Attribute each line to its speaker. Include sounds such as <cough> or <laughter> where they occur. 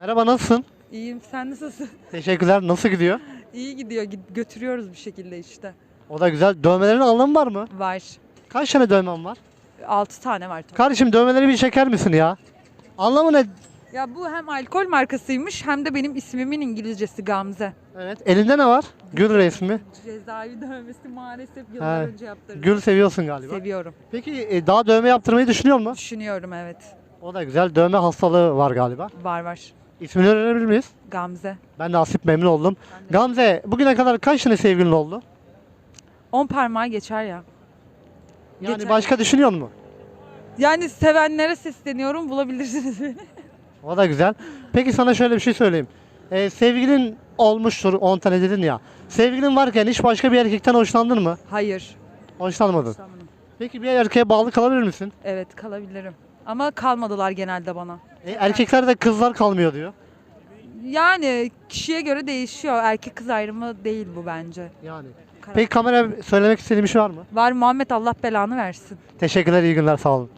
Speaker 1: Merhaba nasılsın?
Speaker 2: İyiyim. Sen nasılsın? <laughs>
Speaker 1: Teşekkürler. Nasıl gidiyor?
Speaker 2: İyi gidiyor. Gid- götürüyoruz bir şekilde işte.
Speaker 1: O da güzel. Dövmelerin anlamı var mı?
Speaker 2: Var.
Speaker 1: Kaç tane dövmen var?
Speaker 2: 6 tane var. toplam.
Speaker 1: Kardeşim dövmeleri bir çeker misin ya? Anlamı ne?
Speaker 2: Ya bu hem alkol markasıymış hem de benim ismimin İngilizcesi Gamze.
Speaker 1: Evet. Elinde ne var? Gül resmi.
Speaker 2: Cezaevi dövmesi maalesef yıllar
Speaker 1: Ha,
Speaker 2: önce yaptırdım.
Speaker 1: Gül seviyorsun galiba.
Speaker 2: Seviyorum.
Speaker 1: Peki e, daha dövme yaptırmayı düşünüyor musun?
Speaker 2: Düşünüyorum evet.
Speaker 1: O da güzel. Dövme hastalığı var galiba.
Speaker 2: Var var.
Speaker 1: İsmini öğrenebilir miyiz?
Speaker 2: Gamze.
Speaker 1: Ben de Asip memnun oldum. Gamze bugüne kadar kaç tane sevgilin oldu?
Speaker 2: 10 parmağı geçer ya.
Speaker 1: Yani
Speaker 2: Geçen-
Speaker 1: başka düşünüyor musun?
Speaker 2: Yani sevenlere sesleniyorum bulabilirsiniz beni.
Speaker 1: O da güzel. Peki sana şöyle bir şey söyleyeyim. Ee, sevgilin olmuştur 10 tane dedin ya. Sevgilin varken hiç başka bir erkekten hoşlandın mı?
Speaker 2: Hayır.
Speaker 1: Hoşlanmadın. Peki bir erkeğe bağlı kalabilir misin?
Speaker 2: Evet kalabilirim. Ama kalmadılar genelde bana.
Speaker 1: E, erkeklerde kızlar kalmıyor diyor.
Speaker 2: Yani kişiye göre değişiyor. Erkek kız ayrımı değil bu bence.
Speaker 1: Yani.
Speaker 2: Karar-
Speaker 1: Peki kamera söylemek istediğin bir şey var mı?
Speaker 2: Var Muhammed Allah belanı versin.
Speaker 1: Teşekkürler, iyi günler, sağ olun.